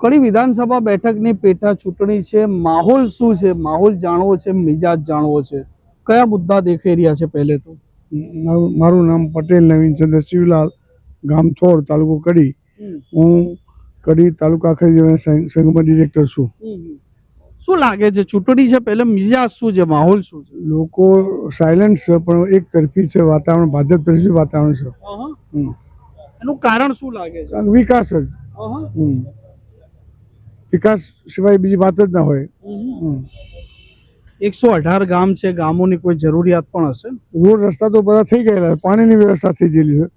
કડી વિધાનસભા બેઠકની પેટા ચૂંટણી છે. માહોલ શું છે? માહોલ જાણવો છે મિજાજ જાણવો છે? કયા મુદ્દા દેખાઈ રહ્યા છે પહેલે તો? મારું નામ પટેલ નવીનચંદ્ર શિવલાલ ગામ થોર તાલુકો કડી. હું કડી તાલુકા ખરીદી સંઘમાં ડિરેક્ટર છું. શું લાગે છે? ચૂંટણી છે પહેલે મિજાજ શું છે? માહોલ શું છે? લોકો સાયલન્ટ છે પણ એક તરફી છે વાતાવરણ ભાજપ તરફી વાતાવરણ છે. એનું કારણ શું લાગે છે? વિકાસ જ. હમ. વિકાસ સિવાય બીજી વાત જ ના હોય. એકસો અઢાર ગામ છે ગામોની કોઈ જરૂરિયાત પણ હશે? રોડ રસ્તા તો બધા થઈ ગયેલા છે. પાણીની વ્યવસ્થા થઈ ગયેલી છે.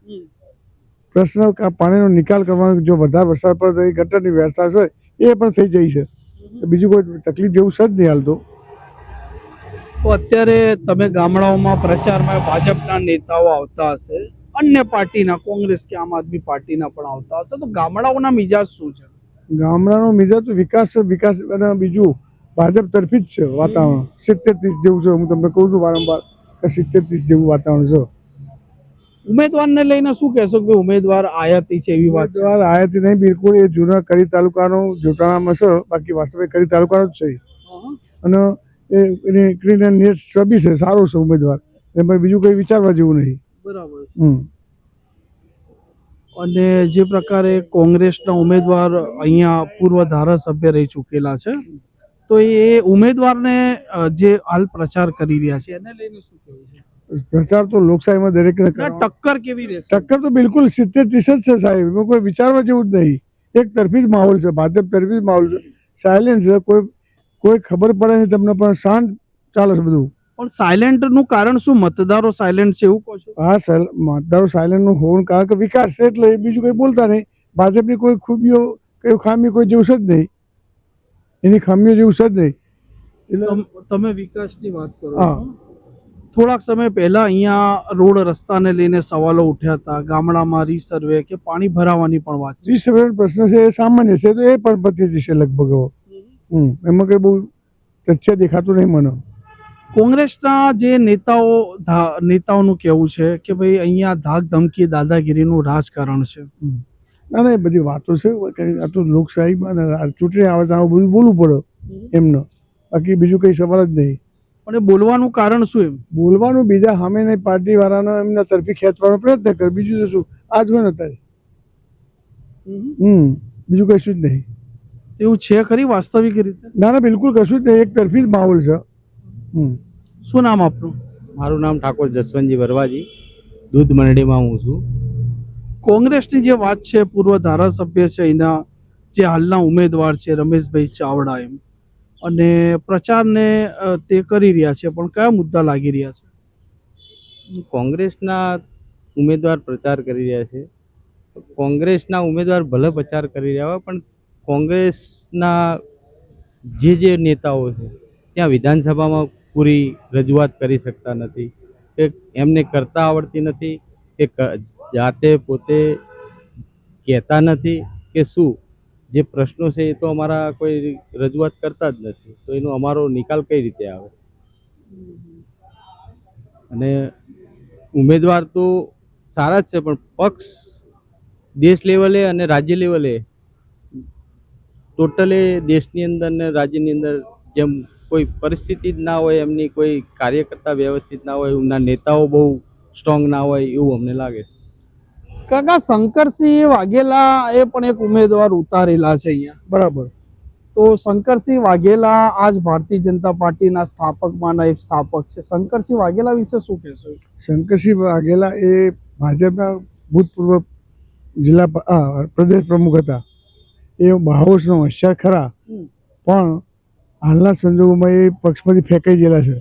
પ્રશ્ન પાણીનો નિકાલ કરવાનો જો વધારે વરસાદ પડે તો ગટરની વ્યવસ્થા છે એ પણ થઈ જાય છે. બીજું કોઈ તકલીફ જેવું છે જ નહીં હાલ તો તો અત્યારે તમે ગામડાઓમાં પ્રચારમાં ભાજપના નેતાઓ આવતા હશે અન્ય પાર્ટીના કોંગ્રેસ કે આમ આદમી પાર્ટીના પણ આવતા હશે તો ગામડાઓના મિજાજ શું છે? ગામડાનો મિજાજ તો વિકાસ વિકાસ અને બીજું ભાજપ તરફી જ છે વાતાવરણ. સિત્તેર ત્રીસ જેવું છે હું તમને કહું છું વારંવાર કે સિત્તેર ત્રીસ જેવું વાતાવરણ છે. ઉમેદવારને લઈને શું કહેશો કે ઉમેદવાર આયાતી છે એવી વાત ઉમેદવાર આયાતી નહીં બિલકુલ એ જૂના કડી તાલુકાનો જોટાણામાં છે બાકી વાસ્તવિક કડી તાલુકાનો જ છે અને એ એની નેટ સબી છે સારો છે ઉમેદવાર. એમાં બીજું કંઈ વિચારવા જેવું નહીં. બરાબર. હમ. અને જે પ્રકારે કોંગ્રેસના ઉમેદવાર અહીંયા પૂર્વ ધારાસભ્ય રહી ચૂકેલા છે તો એ ઉમેદવારને જે હાલ પ્રચાર કરી રહ્યા છે એને લઈને શું કહેવું છે? પ્રચાર તો લોકશાહીમાં દરેકને ટક્કર કેવી રહેશે? ટક્કર તો બિલકુલ સિત્તેર ત્રીસ જ છે સાહેબ એમાં કોઈ વિચારવા જેવું જ નહીં. એક તરફી જ માહોલ છે ભાજપ તરફી જ માહોલ છે. સાયલેન્ટ છે કોઈ કોઈ ખબર પડે નહીં તમને પણ શાંત ચાલે છે બધું. પણ સાયલેન્ટનું કારણ શું? મતદારો સાયલેન્ટ છે એવું કહો છો? હા મતદારો સાયલેન્ટનું હોવાનું કારણ કે વિકાસ છે એટલે બીજું કંઈ બોલતા નહીં. ભાજપની કોઈ ખૂબીઓ કઈ ખામી કોઈ જેવું છે જ નહીં. એની ખામીઓ જેવું છે જ નહીં. એટલે તમે વિકાસની વાત કરો હા. થોડાક સમય પહેલા અહીંયા રોડ રસ્તાને લઈને સવાલો ઉઠ્યા હતા. ગામડામાં રીસર્વે કે પાણી ભરાવાની પણ વાત રીસર્વે પ્રશ્ન છે એ સામાન્ય છે. તો એ પણ પતી જશે લગભગ. હમ. એમાં કંઈ બહુ તથ્ય દેખાતું નહીં મને. કોંગ્રેસના જે નેતાઓ નેતાઓનું કહેવું છે કે ભાઈ અહીંયા ધાક ધમકી દાદાગીરીનું રાજકારણ છે. ના ના એ બધી વાતો છે. આ તો લોકશાહીમાં ચૂંટણી આવે તો બધું બોલવું પડે એમનો. બાકી બીજું કંઈ સવાલ જ નહીં. પણ એ બોલવાનું કારણ શું એમ? બોલવાનું બીજા સામેની નહીં વાળાનો એમના તરફી ખેંચવાનો પ્રયત્ન કરે. બીજું તો શું? આ જ હોય ને અત્યારે. હમ. બીજું કશું જ નહીં. એવું છે ખરી વાસ્તવિક રીતે? ના ના બિલકુલ કશું જ નહીં. એક તરફી જ માહોલ છે. શું નામ આપનું? મારું નામ ઠાકોર જસવંતજી વરવાજી. દૂધ મંડળીમાં હું છું. કોંગ્રેસની જે વાત છે પૂર્વ ધારાસભ્ય છે એના જે હાલના ઉમેદવાર છે રમેશભાઈ ચાવડા એમ. અને પ્રચારને તે કરી રહ્યા છે પણ કયા મુદ્દા લાગી રહ્યા છે? કોંગ્રેસના ઉમેદવાર પ્રચાર કરી રહ્યા છે. કોંગ્રેસના ઉમેદવાર ભલે પ્રચાર કરી રહ્યા હોય પણ કોંગ્રેસના જે જે નેતાઓ છે ત્યાં વિધાનસભામાં પૂરી રજૂઆત કરી શકતા નથી. કે એમને કરતા આવડતી નથી, કે જાતે પોતે કહેતા નથી, કે શું? જે પ્રશ્નો છે એ તો અમારા કોઈ રજૂઆત કરતા જ નથી. તો એનો અમારો નિકાલ કઈ રીતે આવે? અને ઉમેદવાર તો સારા જ છે, પણ પક્ષ દેશ લેવલે અને રાજ્ય લેવલે ટોટલે દેશની અંદર અને રાજ્યની અંદર જેમ કોઈ પરિસ્થિતિ જ ના હોય એમની કોઈ કાર્યકર્તા વ્યવસ્થિત ના હોય એમના નેતાઓ બહુ સ્ટ્રોંગ ના હોય એવું અમને લાગે છે. કાકા શંકરસિંહ વાઘેલા એ પણ એક ઉમેદવાર ઉતારેલા છે અહીંયા. બરાબર. તો શંકરસિંહ વાઘેલા આજ ભારતીય જનતા પાર્ટીના સ્થાપકમાંના એક સ્થાપક છે. શંકરસિંહ વાઘેલા વિશે શું કહેશો? શંકરસિંહ વાઘેલા એ ભાજપના ભૂતપૂર્વ જિલ્લા પ્રદેશ પ્રમુખ હતા. એ બાહોશનો હોશિયાર ખરા. પણ હાલના સંજોગોમાં એ પક્ષમાંથી ફેંકાઈ ગયેલા છે.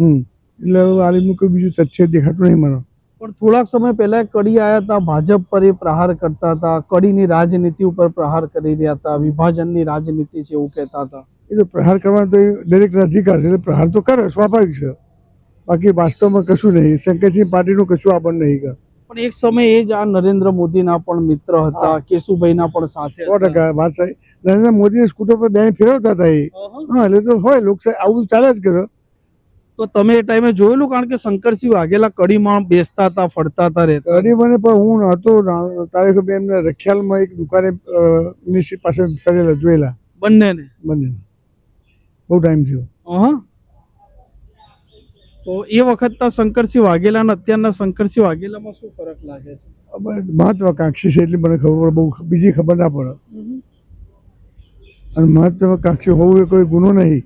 હમ. એટલે આલિમનું કોઈ બીજું તથ્ય દેખાતું નહીં મને. પણ થોડાક સમય પહેલા કડી આવ્યા હતા ભાજપ પર એ પ્રહાર કરતા હતા કડીની રાજનીતિ ઉપર પ્રહાર કરી રહ્યા હતા વિભાજનની રાજનીતિ છે એવું કહેતા હતા. એ તો પ્રહાર કરવાનો તો એ દરેકનો અધિકાર છે એટલે પ્રહાર તો કરે સ્વાભાવિક છે. બાકી વાસ્તવમાં કશું નહીં. શંકરસિંહ પાર્ટીનું કશું આપણને નહીં કરે. પણ એક સમય એ જ આ નરેન્દ્ર મોદીના પણ મિત્ર હતા કેશુભાઈના પણ સાથે સો ટકા વાત સાહેબ નરેન્દ્ર મોદી સ્કૂટર પર બેન ફેરવતા હતા એ. હા એટલે તો હોય લોકશાહી આવું ચાલે જ કર્યો તો તમે એ ટાઈમે જોયેલું? કારણ કે શંકરસિંહ વાઘેલા કડીમાં બેસતા હતા ફરતા હતા રહેતા મને પણ હું નહોતો તારે તારીખ બે એમને રખિયાલમાં એક દુકાને પાસે ફરેલા જોયેલા. બંનેને? બંને બહુ ટાઈમ થયો. અહં. તો એ વખતના શંકરસિંહ વાઘેલા અને અત્યારના શંકરસિંહ વાઘેલામાં શું ફરક લાગે છે? મહત્વાકાંક્ષી છે એટલી મને ખબર પડે બહુ બીજી ખબર ના પડે. અને મહત્વાકાંક્ષી હોવું એ કોઈ ગુનો નહીં.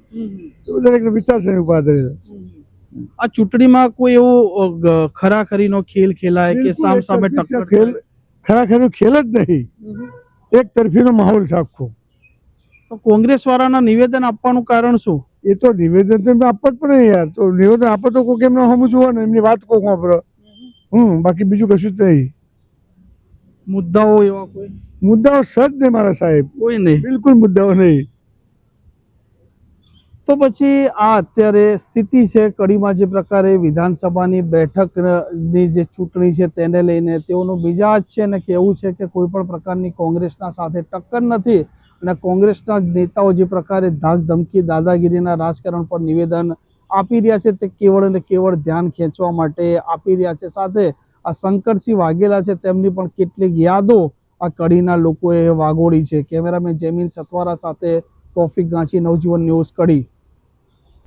એ દરેકને વિચારસરણી છે આધારિત આ ચૂંટણીમાં કોઈ એવો ખરાખરીનો ખેલ ખેલાય કે સામ સામે ટક્કર ખેલ ખરાખરીનો ખેલ જ નહીં. એક તરફીનો માહોલ છે આખો. તો કોંગ્રેસ વાળાના નિવેદન આપવાનું કારણ શું? એ તો નિવેદન તો એમને આપવા જ પડે યાર. તો નિવેદન આપો તો કોઈક એમને હમ ને એમની વાત કોક વાપરો. હમ બાકી બીજું કશું જ નહીં. મુદ્દાઓ એવા કોઈ? મુદ્દાઓ સજ નહીં મારા સાહેબ. કોઈ નહીં. બિલકુલ મુદ્દાઓ નહીં. તો પછી આ અત્યારે સ્થિતિ છે કડીમાં જે પ્રકારે વિધાનસભાની બેઠકની જે ચૂંટણી છે તેને લઈને તેઓનું મિજાજ છે ને કેવું છે કે કોઈ પણ પ્રકારની કોંગ્રેસના સાથે ટક્કર નથી. અને કોંગ્રેસના નેતાઓ જે પ્રકારે ધાક ધમકી, દાદાગીરીના રાજકારણ પર નિવેદન આપી રહ્યા છે તે કેવળ અને કેવળ ધ્યાન ખેંચવા માટે આપી રહ્યા છે. સાથે આ શંકરસિંહ વાઘેલા છે તેમની પણ કેટલીક યાદો આ કડીના લોકોએ વાગોળી છે. કેમેરામેન જેમિન સથવારા સાથે તોફિક ગાંચી, નવજીવન ન્યૂઝ કડી.